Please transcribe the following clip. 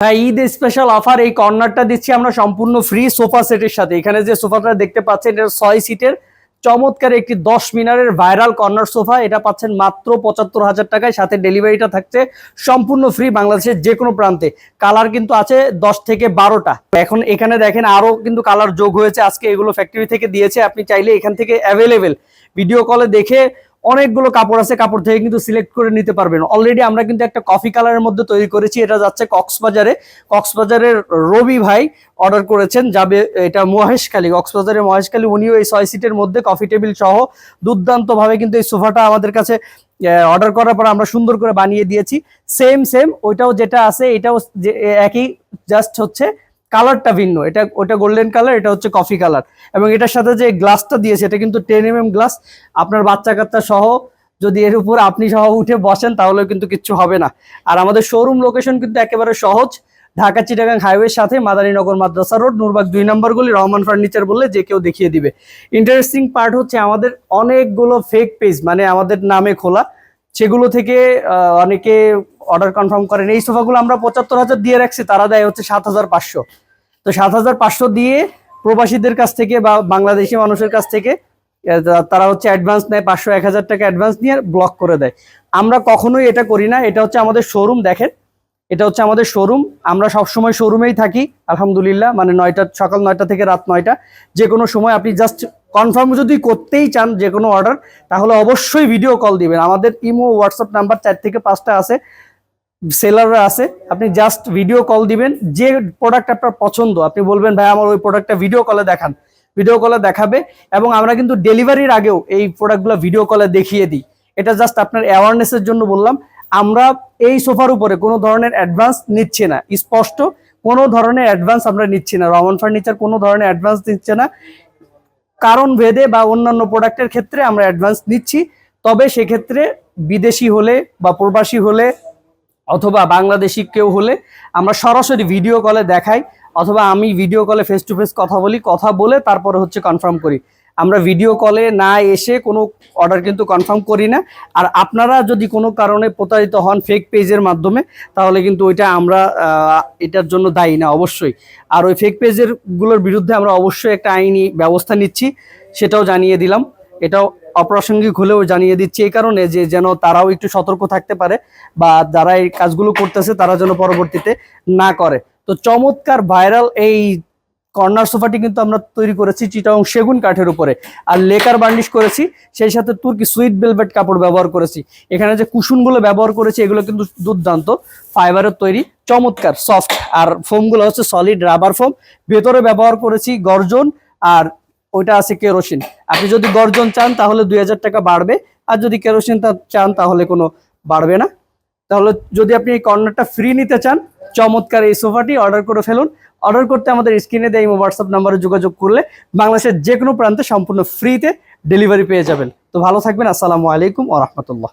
হ্যাঁ Eid special offer এই কর্নারটা দিচ্ছি আমরা সম্পূর্ণ ফ্রি সোফা সেটের সাথে। এখানে যে সোফাটা দেখতে পাচ্ছেন, এটা ছয় সিটের চমৎকার একটি দশ মিনারের ভাইরাল কর্নার সোফা। এটা পাচ্ছেন মাত্র পঁচাত্তর হাজার টাকায়। সাথে ডেলিভারিটা থাকছে সম্পূর্ণ ফ্রি বাংলাদেশের যে কোনো প্রান্তে। কালার কিন্তু আছে দশ থেকে বারোটা। এখন এখানে দেখেন আরও কিন্তু কালার যোগ হয়েছে। আজকে এগুলো ফ্যাক্টরি থেকে দিয়েছে। আপনি চাইলে এখান থেকে অ্যাভেলেবেল ভিডিও কলে দেখে অনেকগুলো কাপড় আছে, কাপড় থেকে কিন্তু সিলেক্ট করে নিতে পারবেন। অলরেডি আমরা কিন্তু একটা কফি কালারের মধ্যে তৈরি করেছি, এটা যাচ্ছে কক্সবাজারে। কক্সবাজারের রবি ভাই অর্ডার করেছেন, যাবে এটা মহেশখালী, কক্সবাজারের মহেশখালী, উনিও এই ছয় সিটের মধ্যে কফি টেবিল সহ দুর্দান্ত ভাবে কিন্তু এই সোফাটা আমাদের কাছে অর্ডার করার পর আমরা সুন্দর করে বানিয়ে দিয়েছি। সেম সেম ওইটাও যেটা আছে, এটাও একই জাস্ট হচ্ছে কালারটা ভিন্ন। এটা, ওটা গোল্ডেন কালার এটা হচ্ছে কফি কালার এবং এটার সাথে যে গ্লাসটা দিয়েছে, এটা কিন্তু টেন এম গ্লাস আপনার বাচ্চা কাচ্চা সহ, যদি এর উপর আপনি সহ উঠে বসেন তাহলে কিন্তু কিচ্ছু হবে না। আর আমাদের শোরুম লোকেশন কিন্তু একেবারে সহজ। ঢাকা চিটাগাং হাইওয়ের সাথে মাদারীনগর মাদ্রাসা রোড নুরবাগ দুই নম্বর গলি, রহমান ফার্নিচার বললে যে কেউ দেখিয়ে দিবে। ইন্টারেস্টিং পার্ট হচ্ছে আমাদের অনেকগুলো ফেক পেজ মানে আমাদের নামে খোলা। সেগুলো থেকে অনেকে অর্ডার কনফার্ম করেন। এই সোফাগুলো আমরা পঁচাত্তর হাজার দিয়ে রাখছি, তারা দেয় হচ্ছে সাত হাজার পাঁচশো। তো সাত হাজার পাঁচশো দিয়ে প্রবাসীদের কাছ থেকে বা বাংলাদেশি মানুষের কাছ থেকে তারা হচ্ছে অ্যাডভান্স নেয়, পাঁচশো, এক হাজার টাকা অ্যাডভান্স নিয়ে ব্লক করে দেয়। আমরা কখনোই এটা করি না, এটা হচ্ছে আমাদের শোরুম দেখেন। এটা হচ্ছে আমাদের শোরুম আমরা সবসময় শোরুমেই থাকি, আলহামদুলিল্লাহ মানে নয়টা, সকাল নয়টা থেকে রাত নয়টা। যে কোনো সময় আপনি জাস্ট কনফার্ম যদি করতেই চান যে কোনো অর্ডার, তাহলে অবশ্যই ভিডিও কল দিবেন। আমাদের ইমো হোয়াটসঅ্যাপ নাম্বার চার থেকে পাঁচটা আছে, সেলাররা আছে। আপনি জাস্ট ভিডিও কল দিবেন, যে প্রোডাক্ট আপনার পছন্দ, আপনি বলবেন, ভাই, আমার ওই প্রোডাক্টটা ভিডিও কলে দেখান। ভিডিও কলে দেখাবে এবং আমরা কিন্তু ডেলিভারির আগেও এই প্রোডাক্টগুলো ভিডিও কলে দেখিয়ে দিই। এটা জাস্ট আপনার অ্যাওয়ারনেসের জন্য বললাম। আমরা এই সোফার উপরে কোনো ধরনের অ্যাডভান্স নিচ্ছি না। স্পষ্ট কোনো ধরনের অ্যাডভান্স আমরা নিচ্ছি না। রমন ফার্নিচার কোনো ধরনের অ্যাডভান্স নিচ্ছে না। কারণ ভেদে বা অন্যান্য প্রোডাক্টের ক্ষেত্রে আমরা অ্যাডভান্স নিচ্ছি। তবে সেক্ষেত্রে বিদেশি হলে বা প্রবাসী হলে অথবা বাংলাদেশি কেউ হলে আমরা সরাসরি ভিডিও কলে দেখাই, অথবা আমি ভিডিও কলে ফেস টু ফেস কথা বলি, কথা বলে তারপরে হচ্ছে কনফার্ম করি। আমরা ভিডিও কলে না এসে কোনো অর্ডার কিন্তু কনফার্ম করি না। আর আপনারা যদি কোনো কারণে প্রতারিত হন ফেক পেজের মাধ্যমে, তাহলে কিন্তু ওইটা আমরা এটার জন্য দায়ী না, অবশ্যই। আর ওই ফেক পেজেরগুলোর বিরুদ্ধে আমরা অবশ্যই একটা আইনি ব্যবস্থা নিচ্ছি, সেটাও জানিয়ে দিলাম। এটাও অপ্রাসঙ্গিক হলেও জানিয়ে দিচ্ছি এই কারণে যে যেন তারাও একটু সতর্ক থাকতে পারে বা যারা এই কাজগুলো করতেছে তারা যেন পরবর্তীতে না করে। তো চমৎকার ভাইরাল এই কর্নার সোফাটি কিন্তু আমরা তৈরি করেছি চিটাং সেগুন কাঠের উপরে। আর লেকার বার্নিশ করেছি, সেই সাথে তুর্কি সুইট বেলভেট কাপড় ব্যবহার করেছি। এখানে যে কুশনগুলো ব্যবহার করেছি, এগুলো কিন্তু দুর্দান্ত। ফাইবারের তৈরি, চমৎকার, সফট। আর ফোমগুলো হচ্ছে সলিড রাবার ফোম ভেতরে ব্যবহার করেছি গর্জন, আর ওইটা আছে কেরোসিন আপনি যদি গর্জন চান, তাহলে দুই হাজার টাকা বাড়বে। আর যদি কেরোসিন চান, তাহলে কোনো বাড়বে না। তাহলে যদি আপনি এই কর্নারটা ফ্রি নিতে চান, চমৎকার এই সোফাটি অর্ডার করে ফেলুন। অর্ডার করতে আমাদের স্ক্রিনে দেয় হোয়াটসঅ্যাপ নাম্বারে যোগাযোগ করলে বাংলাদেশের যে কোনো প্রান্তে সম্পূর্ণ ফ্রিতে ডেলিভারি পেয়ে যাবেন। তো ভালো থাকবেন, আসসালামু আলাইকুম ও রহমতুল্লাহ।